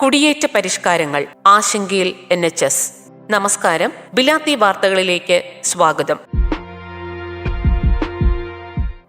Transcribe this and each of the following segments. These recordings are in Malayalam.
കുടിയേറ്റ പരിഷ്കാരങ്ങൾ ആശങ്കയിൽ എൻ എച്ച് എസ് നമസ്കാരം ബിലാത്തി വാർത്തകളിലേക്ക് സ്വാഗതം.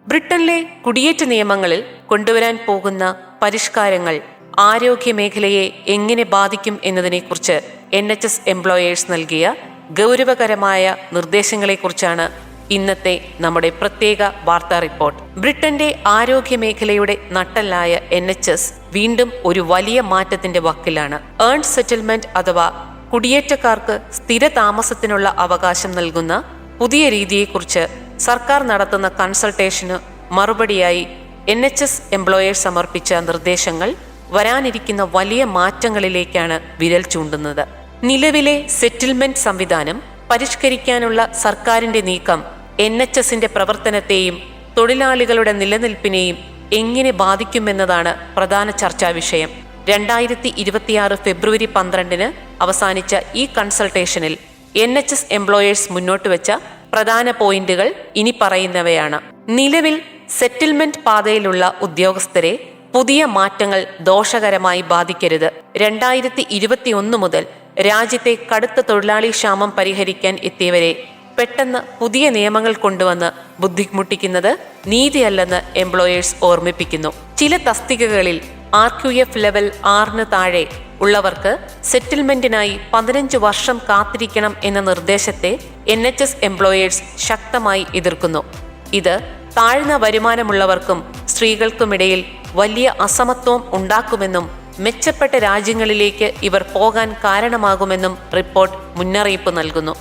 ബ്രിട്ടനിലെ കുടിയേറ്റ നിയമങ്ങളിൽ കൊണ്ടുവരാൻ പോകുന്ന പരിഷ്കാരങ്ങൾ ആരോഗ്യ മേഖലയെ എങ്ങനെ ബാധിക്കും എന്നതിനെക്കുറിച്ച് എൻ എച്ച് എസ് എംപ്ലോയേഴ്സ് നൽകിയ ഗൗരവകരമായ നിർദ്ദേശങ്ങളെക്കുറിച്ചാണ് ഇന്നത്തെ നമ്മുടെ പ്രത്യേക വാർത്താ റിപ്പോർട്ട്. ബ്രിട്ടന്റെ ആരോഗ്യ മേഖലയുടെ നട്ടല്ലായ എൻ എച്ച് എസ് വീണ്ടും ഒരു വലിയ മാറ്റത്തിന്റെ വക്കിലാണ്. ഏൺ സെറ്റിൽമെന്റ് അഥവാ കുടിയേറ്റക്കാർക്ക് സ്ഥിര താമസത്തിനുള്ള അവകാശം നൽകുന്ന പുതിയ രീതിയെക്കുറിച്ച് സർക്കാർ നടത്തുന്ന കൺസൾട്ടേഷന് മറുപടിയായി എൻ എച്ച് എസ് എംപ്ലോയേഴ്സ് സമർപ്പിച്ച നിർദ്ദേശങ്ങൾ വരാനിരിക്കുന്ന വലിയ മാറ്റങ്ങളിലേക്കാണ് വിരൽ ചൂണ്ടുന്നത്. നിലവിലെ സെറ്റിൽമെന്റ് സംവിധാനം പരിഷ്കരിക്കാനുള്ള സർക്കാരിന്റെ നീക്കം എൻ എച്ച് എസിന്റെ പ്രവർത്തനത്തെയും തൊഴിലാളികളുടെ നിലനിൽപ്പിനെയും എങ്ങനെ ബാധിക്കുമെന്നതാണ് പ്രധാന ചർച്ചാ വിഷയം. രണ്ടായിരത്തി ഇരുപത്തിയാറ് ഫെബ്രുവരി പന്ത്രണ്ടിന് അവസാനിച്ച ഈ കൺസൾട്ടേഷനിൽ എൻ എച്ച് എസ് എംപ്ലോയേഴ്സ് മുന്നോട്ട് വെച്ച പ്രധാന പോയിന്റുകൾ ഇനി പറയുന്നവയാണ്. നിലവിൽ സെറ്റിൽമെന്റ് പാതയിലുള്ള ഉദ്യോഗസ്ഥരെ പുതിയ മാറ്റങ്ങൾ ദോഷകരമായി ബാധിക്കരുത്. രണ്ടായിരത്തി ഇരുപത്തിയൊന്ന് മുതൽ രാജ്യത്തെ കടുത്ത തൊഴിലാളി ക്ഷാമം പരിഹരിക്കാൻ എത്തിയവരെ പെട്ടെന്ന് പുതിയ നിയമങ്ങൾ കൊണ്ടുവന്ന് ബുദ്ധിമുട്ടിക്കുന്നത് നീതിയല്ലെന്ന് എംപ്ലോയേഴ്സ് ഓർമ്മിപ്പിക്കുന്നു. ചില തസ്തികകളിൽ ആർ ക്യു എഫ് ലെവൽ ആറിന് താഴെ ഉള്ളവർക്ക് സെറ്റിൽമെന്റിനായി പതിനഞ്ച് വർഷം കാത്തിരിക്കണം എന്ന നിർദ്ദേശത്തെ എൻ എച്ച് എസ് എംപ്ലോയേഴ്സ് ശക്തമായി എതിർക്കുന്നു. ഇത് താഴ്ന്ന വരുമാനമുള്ളവർക്കും സ്ത്രീകൾക്കുമിടയിൽ വലിയ അസമത്വം ഉണ്ടാക്കുമെന്നും മെച്ചപ്പെട്ട രാജ്യങ്ങളിലേക്ക് ഇവർ പോകാൻ കാരണമാകുമെന്നും റിപ്പോർട്ട് മുന്നറിയിപ്പ് നൽകുന്നു.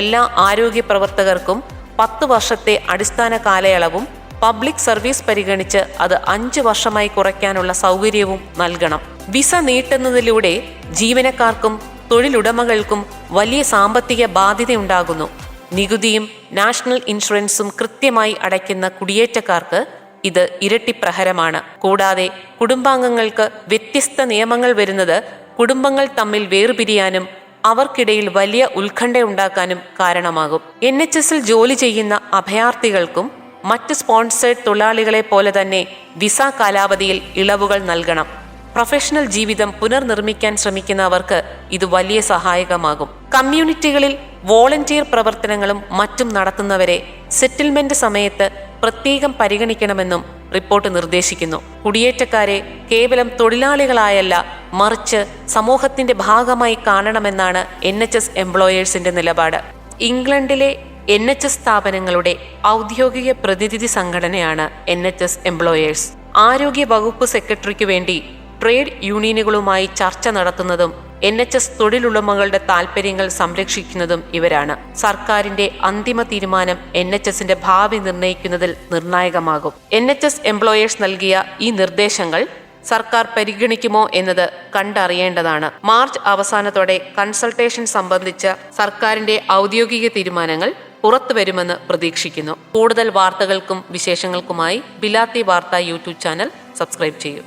എല്ലാ ആരോഗ്യ പ്രവർത്തകർക്കും പത്ത് വർഷത്തെ അടിസ്ഥാന കാലയളവും പബ്ലിക് സർവീസ് പരിഗണിച്ച് അത് അഞ്ച് വർഷമായി കുറയ്ക്കാനുള്ള സൗകര്യവും നൽകണം. വിസ നീട്ടുന്നതിലൂടെ ജീവനക്കാർക്കും തൊഴിലുടമകൾക്കും വലിയ സാമ്പത്തിക ബാധ്യതയുണ്ടാകുന്നു. നികുതിയും നാഷണൽ ഇൻഷുറൻസും കൃത്യമായി അടയ്ക്കുന്ന കുടിയേറ്റക്കാർക്ക് ഇത് ഇരട്ടി പ്രഹരമാണ് കൂടാതെ കുടുംബാംഗങ്ങൾക്ക് വ്യത്യസ്ത നിയമങ്ങൾ വരുന്നത് കുടുംബങ്ങൾ തമ്മിൽ വേർപിരിയാനും അവർക്കിടയിൽ വലിയ ഉത്കണ്ഠയുണ്ടാക്കാനും കാരണമാകും. എൻ എച്ച് എസിൽ ജോലി ചെയ്യുന്ന അഭയാർത്ഥികൾക്കും മറ്റ് സ്പോൺസേഡ് തൊഴിലാളികളെ പോലെ തന്നെ വിസ കാലാവധിയിൽ ഇളവുകൾ നൽകണം. പ്രൊഫഷണൽ ജീവിതം പുനർനിർമ്മിക്കാൻ ശ്രമിക്കുന്നവർക്ക് ഇത് വലിയ സഹായകമാകും. കമ്മ്യൂണിറ്റികളിൽ വോളണ്ടിയർ പ്രവർത്തനങ്ങളും മറ്റും നടത്തുന്നവരെ സെറ്റിൽമെന്റ് സമയത്ത് പ്രത്യേകം പരിഗണിക്കണമെന്നും റിപ്പോർട്ട് നിർദ്ദേശിക്കുന്നു. കുടിയേറ്റക്കാരെ കേവലം തൊഴിലാളികളായല്ല മറിച്ച് സമൂഹത്തിന്റെ ഭാഗമായി കാണണമെന്നാണ് എൻ എച്ച് എസ് എംപ്ലോയേഴ്സിന്റെ നിലപാട്. ഇംഗ്ലണ്ടിലെ എൻ എച്ച് എസ് സ്ഥാപനങ്ങളുടെ ഔദ്യോഗിക പ്രതിനിധി സംഘടനയാണ് എൻ എച്ച് എസ് എംപ്ലോയേഴ്സ്. ആരോഗ്യ വകുപ്പ് സെക്രട്ടറിക്ക് വേണ്ടി ട്രേഡ് യൂണിയനുകളുമായി ചർച്ച നടത്തുന്നതും എൻ എച്ച് എസ് തൊഴിലുടമകളുടെ താൽപ്പര്യങ്ങൾ സംരക്ഷിക്കുന്നതും ഇവരാണ്. സർക്കാരിന്റെ അന്തിമ തീരുമാനം എൻ എച്ച് എസിന്റെ ഭാവി നിർണയിക്കുന്നതിൽ നിർണായകമാകും. എൻ എച്ച് എസ് എംപ്ലോയേഴ്സ് നൽകിയ ഈ നിർദ്ദേശങ്ങൾ സർക്കാർ പരിഗണിക്കുമോ എന്നത് കണ്ടറിയേണ്ടതാണ്. മാർച്ച് അവസാനത്തോടെ കൺസൾട്ടേഷൻ സംബന്ധിച്ച സർക്കാരിന്റെ ഔദ്യോഗിക തീരുമാനങ്ങൾ പുറത്തുവരുമെന്ന് പ്രതീക്ഷിക്കുന്നു. കൂടുതൽ വാർത്തകൾക്കും വിശേഷങ്ങൾക്കുമായി ബിലാത്തി വാർത്ത യൂട്യൂബ് ചാനൽ സബ്സ്ക്രൈബ് ചെയ്യൂ.